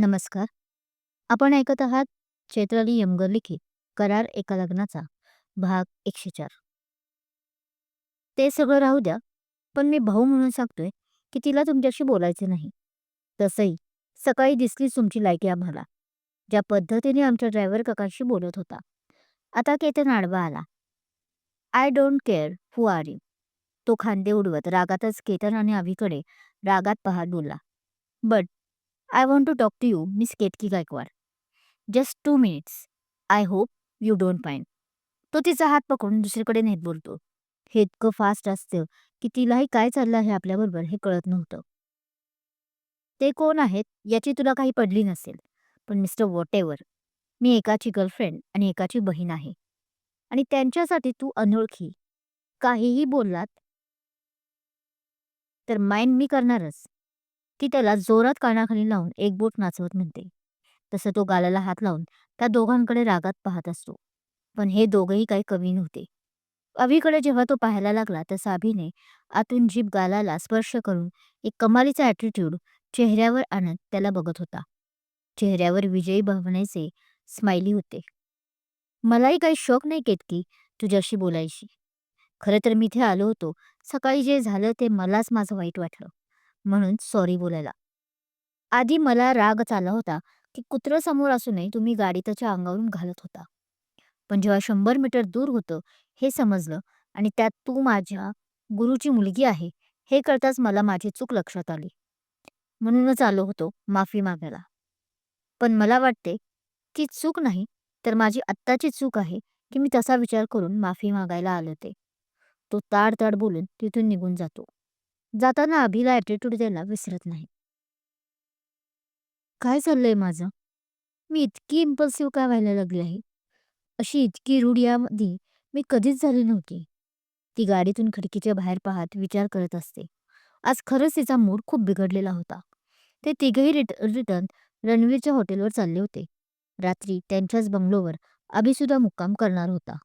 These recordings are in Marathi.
नमस्कार. आपण ऐकत आहात चैत्राली यमगर लिखित करार एका लग्नाचा भाग एकशे चार. ते सगळं राहू द्या पण मी भाऊ म्हणून सांगतोय की तिला तुमच्याशी बोलायचे नाही. तसंही सकाळी दिसलीच तुमची लायकी आम्हाला ज्या पद्धतीने आमच्या ड्रायव्हर काकांशी बोलत होता. आता केतन आडवा आला. I don't care who are you तो खांदे उडवत रागातच केतन आणि अभिकडे रागात पाहत बोलला. But I want to talk to you miss Ketaki Gaikwad just two minutes I hope you don't mind तो तिचा हात पकडून दुसरीकडे नेत बोलतो. हे इतकं फास्ट असतं की तिलाही काय चाललं आहे आपल्याबरोबर हे कळत नव्हतं. ते कोण आहेत याची तुला काही पडली नसेल पण मिस्टर वॉट एव्हर मी एकाची गर्लफ्रेंड आणि एकाची बहीण आहे. आणि त्यांच्यासाठी तू अनोळखी. काहीही बोललात तर माइंड मी करणारच. ती त्याला जोरात कानाखाली लावून एक बोट नाचवत म्हणते. तसं तो गालाला हात लावून त्या दोघांकडे रागात पाहत असतो. पण हे दोघंही काही कमी नव्हते. अभिकडे जेव्हा तो पाहायला लागला तसा अभिने आतून जीभ गालाला स्पर्श करून एक कमालीचा ॲटिट्यूड चेहऱ्यावर आणत त्याला बघत होता. चेहऱ्यावर विजयी भावनेचे स्माइली होते. मलाही काही शौक नाही केतकी तुझ्याशी बोलायची. खरं तर मी इथे आलो होतो. सकाळी जे झालं ते मलाच माझं वाईट वाटलं. म्हणून सॉरी बोलायला. आधी मला रागच आला होता की कुत्रं समोर असूनही तुम्ही गाडी त्याच्या अंगावरून घालत होता. पण जेव्हा शंभर मीटर दूर होतं हे समजलं आणि त्यात तू माझ्या गुरुची मुलगी आहे हे कळताच मला माझी चूक लक्षात आली. म्हणूनच आलो होतो माफी मागायला. पण मला वाटते की चूक नाही तर माझी आत्ताची चूक आहे की मी तसा विचार करून माफी मागायला आलो ते. तो ताड ताड बोलून तिथून निघून जातो. जाताना अभिला ॲटिट्यूड द्यायला विसरत नाही. काय चाललंय माझं? मी इतकी इम्पल्सिव्ह काय व्हायला लागली आहे? अशी इतकी रूढ यामध्ये मी कधीच झाली नव्हती. ती गाडीतून खिडकीच्या बाहेर पाहत विचार करत असते. आज खरंच तिचा मूड खूप बिघडलेला होता. ते तिघही रिट रिटर्न रणवीरच्या हॉटेलवर चालले होते. रात्री त्यांच्याच बंगलोवर अभिसुद्धा मुक्काम करणार होता.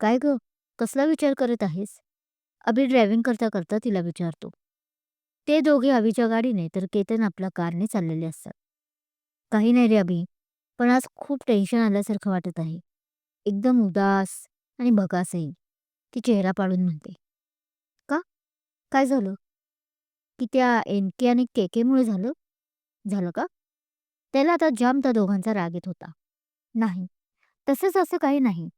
काय ग? कसला विचार करत आहेस? अभि ड्रायव्हिंग करता करता तिला विचारतो. ते दोघे अभिच्या गाडीने तर केतन आपल्या कारने चाललेले असतात. काही नाही रे अभि पण आज खूप टेन्शन आल्यासारखं वाटत आहे. एकदम उदास आणि भगासही ती चेहरा पाडून म्हणते. का? काय झालं? की त्या एनके आणि केकेमुळे झालं? झालं का? त्याला आता जाम त्या दोघांचा राग येत होता. नाही तसंच असं काही नाही.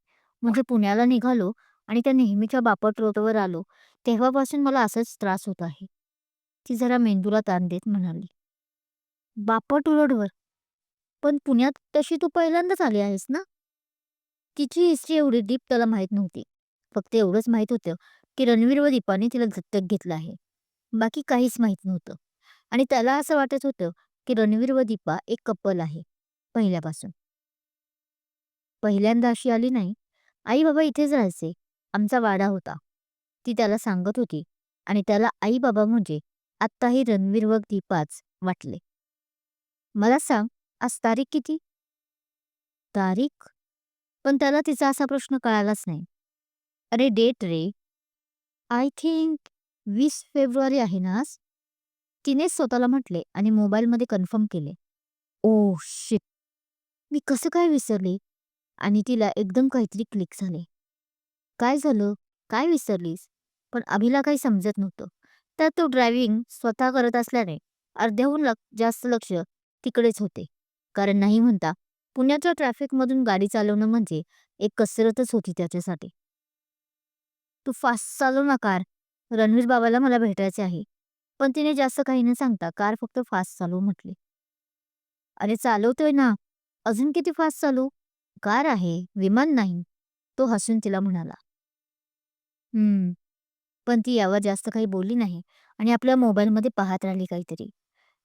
म्हणजे पुण्याला निघालो आणि त्या नेहमीच्या बापट रोडवर आलो तेव्हापासून मला असाच त्रास होत आहे. ती जरा मेंदूला ताण देत म्हणाली बापट रोडवर? पण पुण्यात तशी तू पहिल्यांदाच आली आहेस ना? तिची हिस्ट्री एवढी डीप त्याला माहीत नव्हती. फक्त एवढंच माहीत होतं की रणवीर व दीपाने तिला दत्तक घेतलं आहे. बाकी काहीच माहीत नव्हतं. आणि त्याला असं वाटत होतं की रणवीर व दीपा एक कपल आहे पहिल्यापासून. पहिल्यांदा अशी आली नाही. आई बाबा इथेच राहायचे आमचा वाडा होता. ती त्याला सांगत होती आणि त्याला आई बाबा म्हणजे आत्ताही रणवीर व दीपाच वाटले. मला सांग आज तारीख किती? तारीख? पण त्याला तिचा असा प्रश्न कळालाच नाही. अरे डेट रे. आय थिंक वीस फेब्रुवारी आहे ना आज? तिनेच स्वतःला म्हटले आणि मोबाईलमध्ये कन्फर्म केले. Oh shit. मी कसं काय विसरले? आणि तिला एकदम काहीतरी क्लिक झाले. काय झालं? काय विसरलीस? पण अभिला काही समजत नव्हतं. तर तो ड्रायव्हिंग स्वतः करत असल्याने अर्ध्याहून लक जास्त लक्ष तिकडेच होते. कारण नाही म्हणता पुण्याच्या ट्रॅफिकमधून गाडी चालवणं म्हणजे एक कसरतच होती त्याच्यासाठी. तू फास्ट चालव ना कार. रणवीर बाबाला मला भेटायचे आहे. पण तिने जास्त काही न सांगता कार फक्त फास्ट चालव म्हटली. अरे चालवतोय ना. अजून किती फास्ट चालू कार आहे विमान नाही. तो हसून तिला म्हणाला. हम्म. पण ती यावर जास्त काही बोलली नाही आणि आपल्या मोबाईलमध्ये पाहत राहिली काहीतरी.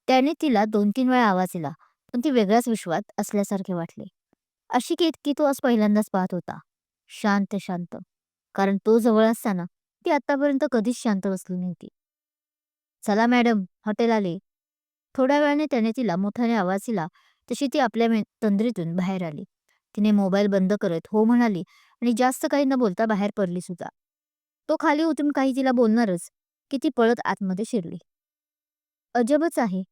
त्याने तिला दोन तीन वेळा आवाज दिला पण ती वेगळ्याच विश्वात असल्यासारखे वाटले. अशी की इतकी तो आज पहिल्यांदाच पाहत होता. शांत शांत. कारण तो जवळ असताना ती आतापर्यंत कधीच शांत बसली नव्हती. चला मॅडम हॉटेल आले. थोड्या वेळाने त्याने तिला मोठ्याने आवाज दिला तशी ती आपल्या मे- तंद्रीतून बाहेर आली. तिने मोबाईल बंद करत हो म्हणाली आणि जास्त काही न बोलता बाहेर पडली सुद्धा. तो खाली उतरून काही तिला बोलणारच की ती पळत आतमध्ये शिरली. अजबच आहे.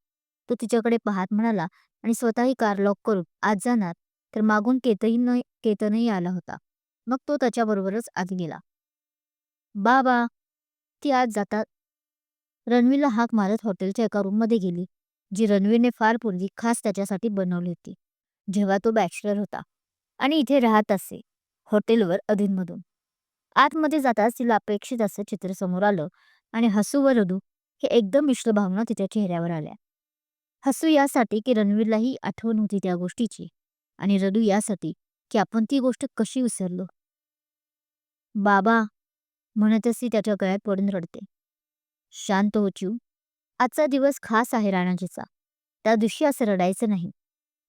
तो तिच्याकडे पाहत म्हणाला आणि स्वतःही कार लॉक करून आत जाणार तर मागून केतही केतनही आला होता. मग तो त्याच्याबरोबरच आत गेला. बाबा. ती आत जातात रणवीरला हाक मारत हॉटेलच्या एका रूममध्ये गेली जी रणवीरने फार पूर्वी खास त्याच्यासाठी बनवली होती. जेव्हा तो बॅचलर होता. आणि इथे राहत असे हॉटेलवर अधूनमधून. आतमध्ये जाताच तिला अपेक्षित असं चित्र समोर आलं आणि हसू व रडू हे एकदम मिश्र भावना तिच्या चेहऱ्यावर आल्या. हसू यासाठी की रणवीरलाही आठवण होती त्या गोष्टीची आणि रडू यासाठी की आपण ती गोष्ट कशी विसरलो. बाबा म्हणतच ती त्याच्या गळ्यात पडून रडते. शांत हो आजचा दिवस खास आहे राणाजीचा. त्या दिवशी असं रडायचं नाही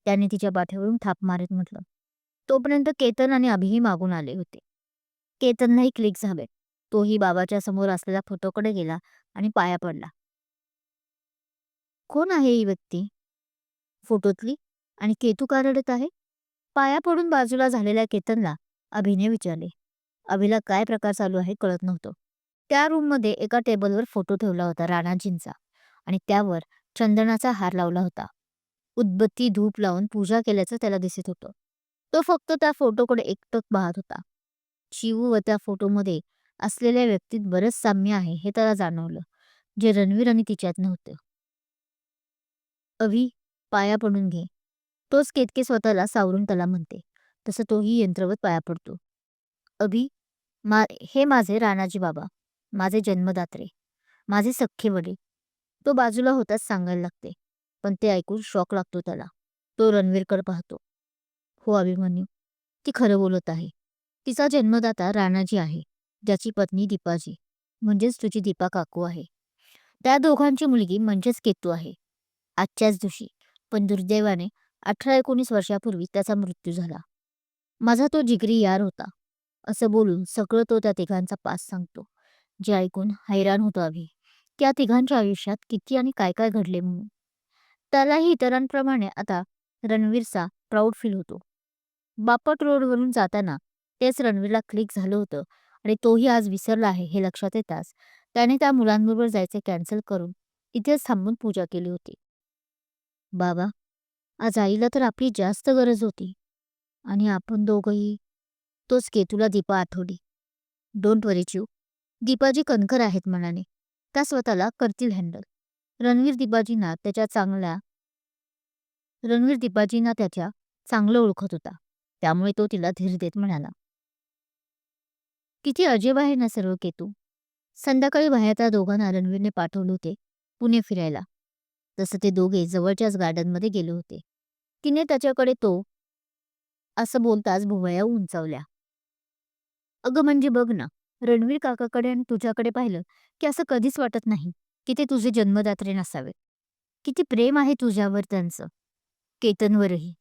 त्याने तिच्या पाठीवरून थाप मारत म्हटलं. तोपर्यंत केतन आणि अभिही मागून आले होते. केतनलाही क्लिक झाले. तोही बाबाच्या समोर असलेल्या फोटोकडे गेला आणि पाया पडला. कोण आहे ही व्यक्ती? फोटोतली आणि केतू का रडत आहे? पाया पडून बाजूला झालेल्या केतनला अभिने विचारले. अभिला काय प्रकार चालू आहे कळत नव्हतं. त्या रूममध्ये एका टेबलवर फोटो ठेवला होता राणाजींचा आणि त्यावर चंदनाचा हार लावला होता. उदबत्ती धूप लावून पूजा केल्याचं त्याला दिसत होतं. तो फक्त त्या फोटोकडे एकटक पाहत होता. शिवू व त्या फोटोमध्ये असलेल्या व्यक्तीत बरंच साम्य आहे हे त्याला जाणवलं जे रणवीर आणि तिच्यात नव्हतं. अभि पाया पडून घे. तोच केतके स्वतःला सावरून त्याला म्हणते तसं तोही यंत्रवत पाया पडतो. अभि मा हे माझे राणाजी बाबा माझे जन्मदात्रे माझे सख्खे वडील. तो बाजूला होताच सांगायला लागते पण ते ऐकून शॉक लागतो त्याला. तो रणवीरकडे पाहतो. हो अभिमन्यू ती खरं बोलत आहे. तिचा जन्मदाता राणाजी आहे ज्याची पत्नी दीपाजी म्हणजेच तुझी दीपा काकू आहे. त्या दोघांची मुलगी म्हणजेच केतू आहे. आजच्याच दिवशी पण दुर्दैवाने अठरा एकोणीस वर्षापूर्वी त्याचा मृत्यू झाला. माझा तो जिगरी यार होता. असं बोलून सगळं तो त्या तिघांचा पास सांगतो जे ऐकून हैराण होतो अभि त्या तिघांच्या आयुष्यात किती आणि काय काय घडले म्हणून. त्यालाही इतरांप्रमाणे आता रणवीरचा प्राऊड फील होतो. बापट रोडवरून जाताना तेच रणवीरला क्लिक झालं होतं आणि तोही आज विसरला आहे हे लक्षात येताच. त्याने त्या मुलांबरोबर जायचे कॅन्सल करून इथेच थांबून पूजा केली होती. बाबा आज आईला तर आपली जास्त गरज होती आणि आपण दोघंही तोच केतूला दीपा आठवली. डोंट वरी चिव दीपाजी कणकर आहेत मनाने. त्या स्वतःला करतील हँडल रणवीर दीपाजींना त्याच्या चांगल्या रणवीर दीपाजींना त्याच्या चांगलं ओळखत होता. त्यामुळे तो तिला धीर देत म्हणाला. किती अजब आहे ना सर्व केतू. संध्याकाळी बाहेर दोघांना रणवीरने पाठवले होते पुणे फिरायला. तसं ते दोघे जवळच्याच गार्डनमध्ये गेले होते. तिने त्याच्याकडे तो असं बोलताच भुवया उंचावल्या. अगं म्हणजे बघ ना रणवीर काकाकडे आणि तुझ्याकडे पाहिलं की असं कधीच वाटत नाही की ते तुझे जन्मदात्रे नसावे. किती प्रेम आहे तुझ्यावर त्यांचं. केतनवरही.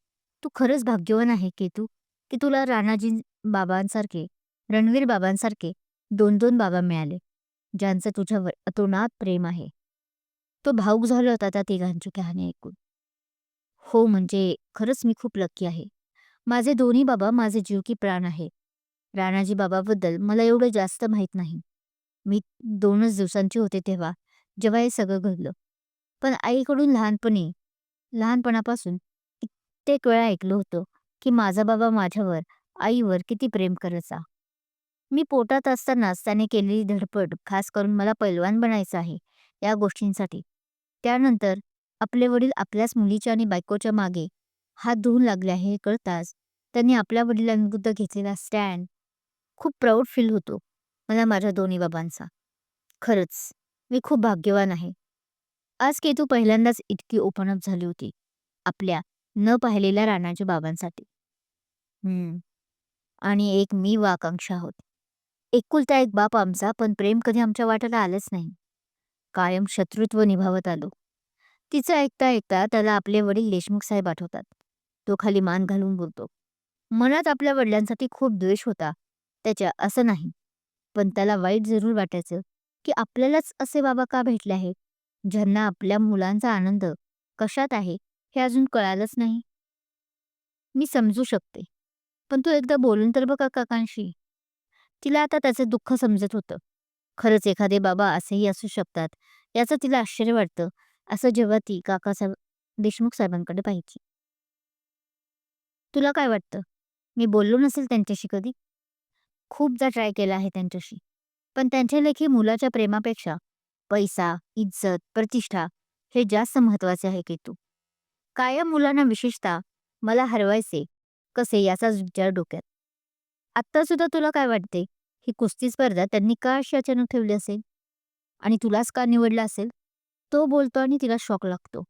तू खरंच भाग्यवान आहे केतू की तुला राणाजी बाबांसारखे रणवीर बाबांसारखे दोन दोन बाबा मिळाले ज्यांचं तुझ्यावर अतोनात प्रेम आहे. तो भाऊक झाला होता त्या तिघांची कहाणी ऐकून. हो म्हणजे खरंच मी खूप लक्की आहे. माझे दोन्ही बाबा माझे जीव की प्राण आहे. राणाजी बाबाबद्दल मला एवढं जास्त माहीत नाही. मी दोनच दिवसांची होते तेव्हा जेव्हा हे सगळं घडलं. पण आईकडून लहानपणी लहानपणापासून कित्येक वेळा ऐकलं होतं की माझा बाबा माझ्यावर आईवर किती प्रेम करायचा मी पोटात असतानाच त्याने केलेली धडपड खास करून मला पैलवान बनायचं आहे या गोष्टींसाठी. त्यानंतर आपले वडील आपल्याच मुलीच्या आणि बायकोच्या मागे हात धुवून लागले आहे हे कळताच त्यांनी आपल्या वडिलांविरुद्ध घेतलेला स्टँड खूप प्राऊड फील होतो मला माझ्या दोन्ही बाबांचा. खरंच मी खूप भाग्यवान आहे. आज केतू पहिल्यांदाच इतकी ओपन अप झाली होती आपल्या न पाहिलेल्या राणाच्या बाबांसाठी. हम्म. आणि एक मी व आकांक्षा होती. एकुलता एक बाप आमचा पण प्रेम कधी आमच्या वाट्याला आलंच नाही. कायम शत्रुत्व निभावत आलो. तिचं ऐकता ऐकता त्याला आपले वडील देशमुख साहेब आठवतात. तो खाली मान घालून बोलतो. मनात आपल्या वडिलांसाठी खूप द्वेष होता. त्याच्या असं नाही. पण त्याला वाईट जरूर वाटायचं की आपल्यालाच असे बाबा का भेटले आहेत? ज्यांना आपल्या मुलांचा आनंद कशात आहे हे अजून कळालंच नाही. मी समजू शकते. पण तू एकदा बोलून तर बघा काकांशी. तिला आता त्याचं दुःख समजत होतं. खरंच एखादे बाबा असेही असू शकतात याचं तिला आश्चर्य वाटतं असं जेव्हा ती काकासाहेब देशमुख साहेबांकडे पाहायची तुला काय वाटतं? मी बोललो नसेल त्यांच्याशी कधी? खूपदा ट्राय केला आहे त्यांच्याशी. पण त्यांच्या लेखी मुलाच्या प्रेमापेक्षा पैसा इज्जत प्रतिष्ठा हे जास्त महत्त्वाचे आहे की तू. कायम मुलांना विशेषतः मला हरवायचे कसे याचाच विचार डोक्यात. आत्ता सुद्धा तुला काय वाटते ही कुस्ती स्पर्धा त्यांनी का अशी अचानक ठेवली असेल? आणि तुलाच का निवडला असेल? तो बोलतो आणि तिला शॉक लागतो.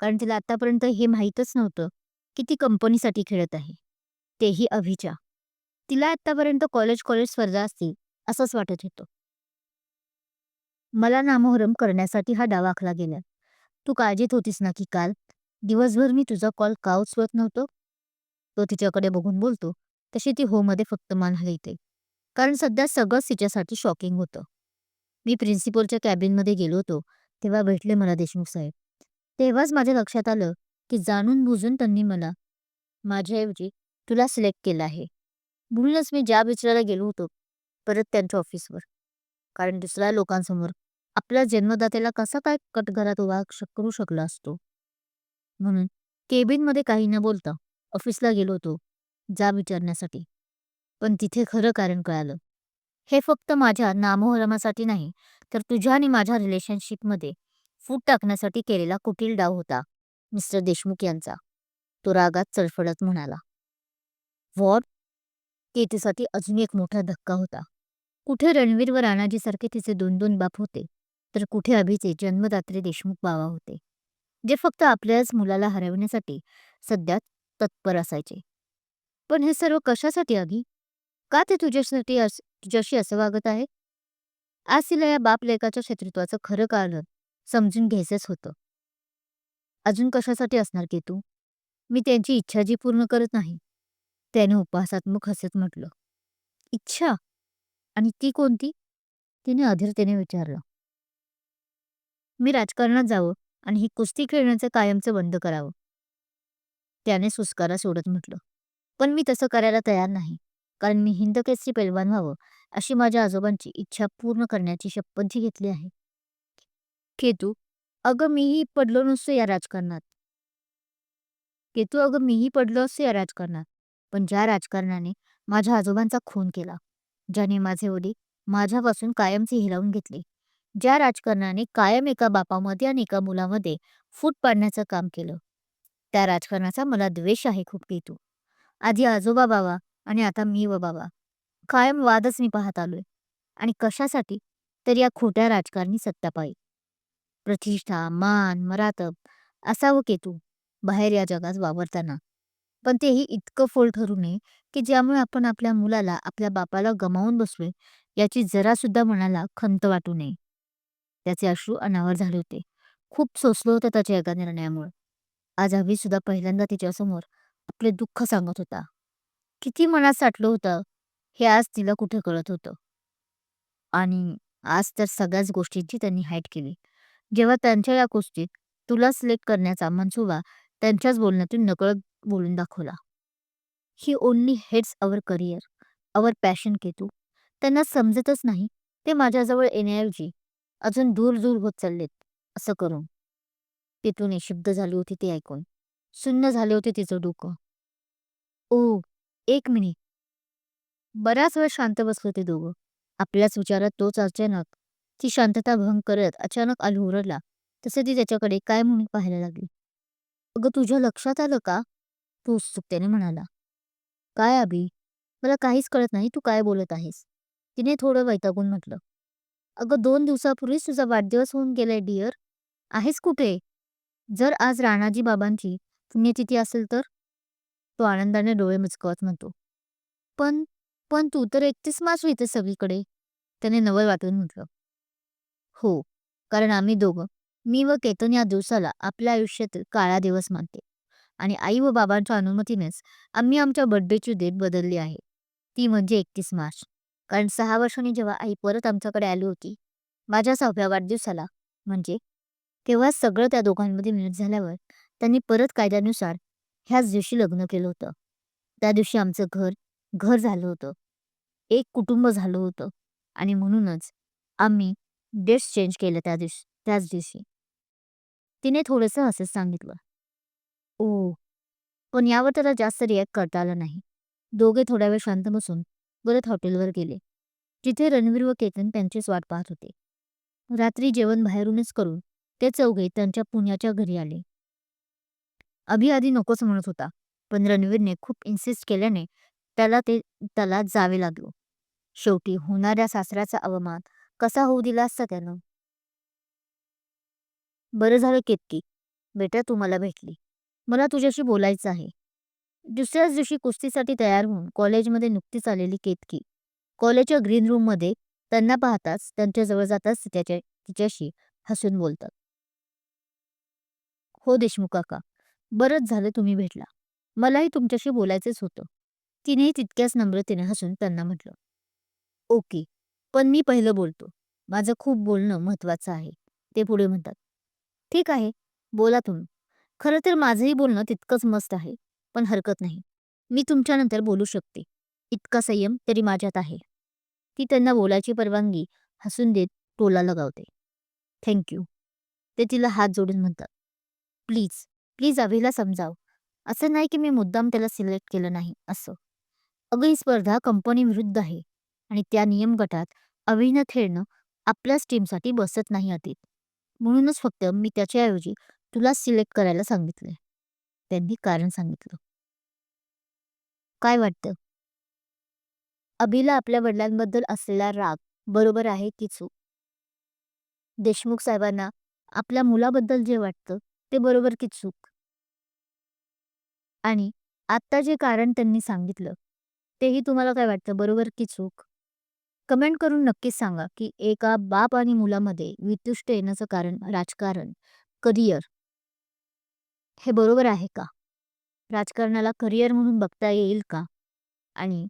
कारण तिला आतापर्यंत हे माहीतच नव्हतं की ती कंपनीसाठी खेळत आहे. तेही अभिच्या तिला आतापर्यंत कॉलेज कॉलेज स्पर्धा असतील असंच वाटत होतं. मला नामोहरम करण्यासाठी हा डाव आखला गेला. तू काळजीत होतीस ना की काल? दिवसभर मी तुझा कॉल का उचलत नव्हतो? तो तिच्याकडे बघून बोलतो तशी ती हो मध्ये फक्त मान हलवते कारण सध्या सगळंच तिच्यासाठी शॉकिंग होतं. मी प्रिन्सिपलच्या कॅबिनमध्ये गेलो होतो तेव्हा भेटले मला देशमुख साहेब. तेव्हाच माझ्या लक्षात आलं की जाणून बुजून त्यांनी मला माझ्याऐवजी तुला सिलेक्ट केलं आहे. म्हणूनच मी ज्या विचाराला गेलो होतो परत त्यांच्या ऑफिसवर कारण दुसऱ्या लोकांसमोर आपल्या जन्मदात्याला कसा काय कटघरात उभा करू शकला असतो. म्हणून केबिनमध्ये काही न बोलता ऑफिसला गेलो होतो. जा विचारण्यासाठी. पण तिथे खरं कारण कळालं. हे फक्त माझ्या नामोहरमासाठी नाही तर तुझ्या आणि माझ्या रिलेशनशिपमध्ये फूट टाकण्यासाठी केलेला कुटील डाव होता मिस्टर देशमुख यांचा. तो रागात चळफळत म्हणाला. वॉट केतीसाठी अजून एक मोठा धक्का होता. कुठे रणवीर व राणाजीसारखे तिचे दोन दोन बाप होते तर कुठे अभिचे जन्मदात्रे देशमुख बाबा होते जे फक्त आपल्याच मुलाला हरवण्यासाठी सध्या तत्पर असायचे. पण हे सर्व कशासाठी अभि का ते तुझ्यासाठी अस- तुझ्याशी असं वागत आहे? आज तिला या बाप लेखाच्या शत्रुत्वाचं खरं कारण समजून घ्यायचंच होतं. अजून कशासाठी असणार की तू? मी त्यांची इच्छा जी पूर्ण करत नाही त्याने उपहासात्मक हसत म्हटलं. इच्छा? आणि ती कोणती? तिने अधीरतेने विचारलं. मी राजकारणात जावं आणि ही कुस्ती खेळण्याचं कायमचं बंद करावं. त्याने सुस्कारा सोडत म्हटलं. पण मी तसं करायला तयार नाही. कारण मी हिंद केसरी पैलवान व्हावं अशी माझ्या आजोबांची इच्छा पूर्ण करण्याची शपथही घेतली आहे. केतू अगं मीही पडलो नसतो या राजकारणात. केतू अगं मीही पडलो असतो या राजकारणात. पण ज्या राजकारणाने माझ्या आजोबांचा खून केला ज्याने माझे वडील माझ्यापासून कायमचे हिरावून घेतले ज्या राजकारणाने कायम एका बापामध्ये आणि एका मुलामध्ये फूट पाडण्याचं काम केलं त्या राजकारणाचा मला द्वेष आहे खूप केतू. आधी आजोबा बाबा आणि आता मी व बाबा. कायम वादच मी पाहत आलोय. आणि कशासाठी? तर या खोट्या राजकारणी सत्तापायी. प्रतिष्ठा मान मरातब असावं केतू बाहेर या जगात वावरताना. पण तेही इतकं फोल ठरू नये की ज्यामुळे आपण आपल्या मुलाला आपल्या बापाला गमावून बसलोय याची जरा सुद्धा मनाला खंत वाटू नये. त्याचे अश्रू अनावर झाले होते. खूप सोसलो होतं त्याच्या एका निर्णयामुळे. आज हवी सुद्धा पहिल्यांदा तिच्यासमोर आपले दुःख सांगत होता. किती मनात साठलं होतं हे आज तिला कुठे कळत होतं? आणि आज तर सगळ्याच गोष्टींची त्यांनी हाईट केली. जेव्हा त्यांच्या या गोष्टीत तुला सिलेक्ट करण्याचा मनसुबा त्यांच्याच बोलण्यातून नकळत बोलून दाखवला. He only heads our career our passion Ketu. त्यांना समजतच नाही ते माझ्याजवळ येण्याऐवजी अजून दूर दूर होत चाललेत असं करून. तिथून निशब्द झाली होती ते ऐकून. शून्य झाले होते तिचं डोकं. ओ एक मिनिट. बराच वेळ शांत बसले ते दोघं. आपल्याच विचारात तोच अचानक ती शांतता भंग करत अचानक आलू उरडला तसे ती त्याच्याकडे काय म्हणून पाहायला लागली? अगं तुझ्या लक्षात आलं का? तो उत्सुकतेने म्हणाला. काय अभि? मला काहीच कळत नाही तू काय बोलत आहेस. तिने थोडं वैतागून म्हटलं. अगं दोन दिवसापूर्वीच तुझा वाढदिवस होऊन गेलाय डिअर. आहेस कुठे? जर आज राणाजी बाबांची पुण्यतिथी असेल तर? तो आनंदाने डोळे मिचकवत म्हणतो. पण पण तू तर एकतीस मास येते सगळीकडे त्याने नवल वाटून म्हटलं. हो कारण आम्ही दोघं मी व केतन या दिवसाला आपल्या आयुष्यातील काळा दिवस मानते. आणि आई व बाबांच्या अनुमतीनेच आम्ही आमच्या बर्थडेची डेट बदलली आहे. ती म्हणजे एकतीस मार्च. कारण सहा वर्षांनी जेव्हा आई परत आमच्याकडे आली होती माझ्या सहाव्या वाढदिवसाला म्हणजे तेव्हा सगळं त्या दोघांमध्ये मिळत झाल्यावर त्यांनी परत कायद्यानुसार ह्याच दिवशी लग्न केलं होतं. त्या दिवशी आमचं घर घर झालं होतं. एक कुटुंब झालं होतं. आणि म्हणूनच आम्ही डेट्स चेंज केलं त्या दिवशी त्याच दिवशी. तिने थोडंसं असंच सांगितलं. ओ पण यावर त्याला जास्त रिॲक्ट करता आलं नाही. दोघे थोड्या वेळ शांत बसून परत हॉटेलवर गेले. जिथे रणवीर व केतन त्यांचीच वाट पाहत होते. रात्री जेवण बाहेरूनच करून ते चौघे त्यांच्या पुण्याच्या घरी आले. अभि आधी नकोच म्हणत होता पण रणवीरने खूप इन्सिस्ट केल्याने त्याला ते त्याला जावे लागलो. शेवटी होणाऱ्या सासऱ्याचा अवमान कसा होऊ दिला असता त्यानं? बरं झालं केतकी बेटा तू मला भेटली. मला तुझ्याशी बोलायचं आहे. दुसऱ्याच दिवशी कुस्तीसाठी तयार होऊन कॉलेजमध्ये नुकतीच आलेली केतकी कॉलेजच्या ग्रीन रूममध्ये त्यांना पाहताच त्यांच्याजवळ जाताच त्याच्या तिच्याशी हसून बोलतात. हो देशमुख काका बरंच झालं तुम्ही भेटला. मलाही तुमच्याशी बोलायचंच होतं. तिनेही तितक्याच नम्रतेने हसून त्यांना म्हटलं ओके पण मी पहिलं बोलतो. माझं खूप बोलणं महत्वाचं आहे. ते पुढे म्हणतात ठीक आहे बोला तुम्ही. खरं तर माझंही बोलणं तितकंच मस्त आहे पण हरकत नाही. मी तुमच्यानंतर बोलू शकते. इतका संयम तरी माझ्यात आहे. ती त्यांना बोलायची परवानगी हसून देत टोला लगावते. थँक्यू. ते तिला हात जोडून म्हणतात प्लीज प्लीज अभिला समजाव. असं नाही की मी मुद्दाम त्याला सिलेक्ट केलं नाही असं. अगं ही स्पर्धा कंपनी विरुद्ध आहे आणि त्या नियम गटात अभिनं खेळणं आपल्याच टीमसाठी बसत नाही अतीत. म्हणूनच फक्त मी त्याच्याऐवजी तुला सिलेक्ट करायला सांगितले त्यांनी कारण सांगितलं. काय वाटतं? अभिला आपल्या वडिलांबद्दल असलेला राग बरोबर आहे की चूक? देशमुख साहेबांना आपल्या मुलाबद्दल जे वाटतं ते बरोबर की चूक आणि आत्ता जे कारण त्यांनी सांगितलं तेही तुम्हाला काय वाटतं? बरोबर की चूक कमेंट करून नक्कीच सांगा की एका बाप आणि मुलामध्ये वितुष्ट येण्याचं कारण राजकारण करिअर हे बरोबर आहे का? राजकारणाला करिअर म्हणून बघता येईल का? आणि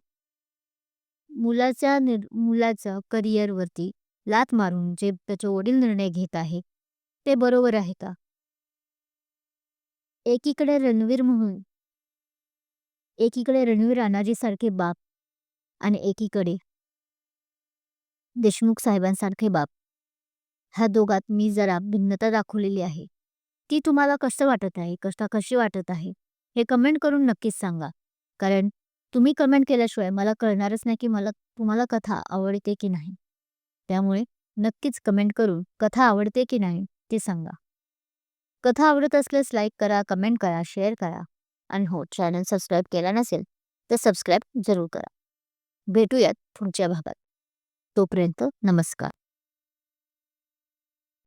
मुलाच्या निर् मुलाच्या करिअरवरती लात मारून जे त्याचे वडील निर्णय घेत आहे ते बरोबर आहे का? एकीकडे रणवीर म्हणून एकीकडे रणवीर अनाजीसारखे बाप आणि एकीकडे देशमुख साहेबांसारखे बाप. ह्या दोघात मी जरा भिन्नता दाखवलेली आहे. ती तुम्हाला कसं वाटत आहे कष्टा कशी वाटत आहे हे कमेंट करून नक्कीच सांगा. कारण तुम्ही कमेंट केल्याशिवाय मला कळणारच नाही की मला तुम्हाला कथा आवडते की नाही. त्यामुळे नक्कीच कमेंट करून कथा आवडते की नाही ते सांगा. कथा आवडत असल्यास लाईक करा कमेंट करा शेअर करा आणि हो चॅनल सबस्क्राईब केला नसेल तर सबस्क्राईब जरूर करा. भेटूयात पुढच्या भागात. तोपर्यंत नमस्कार.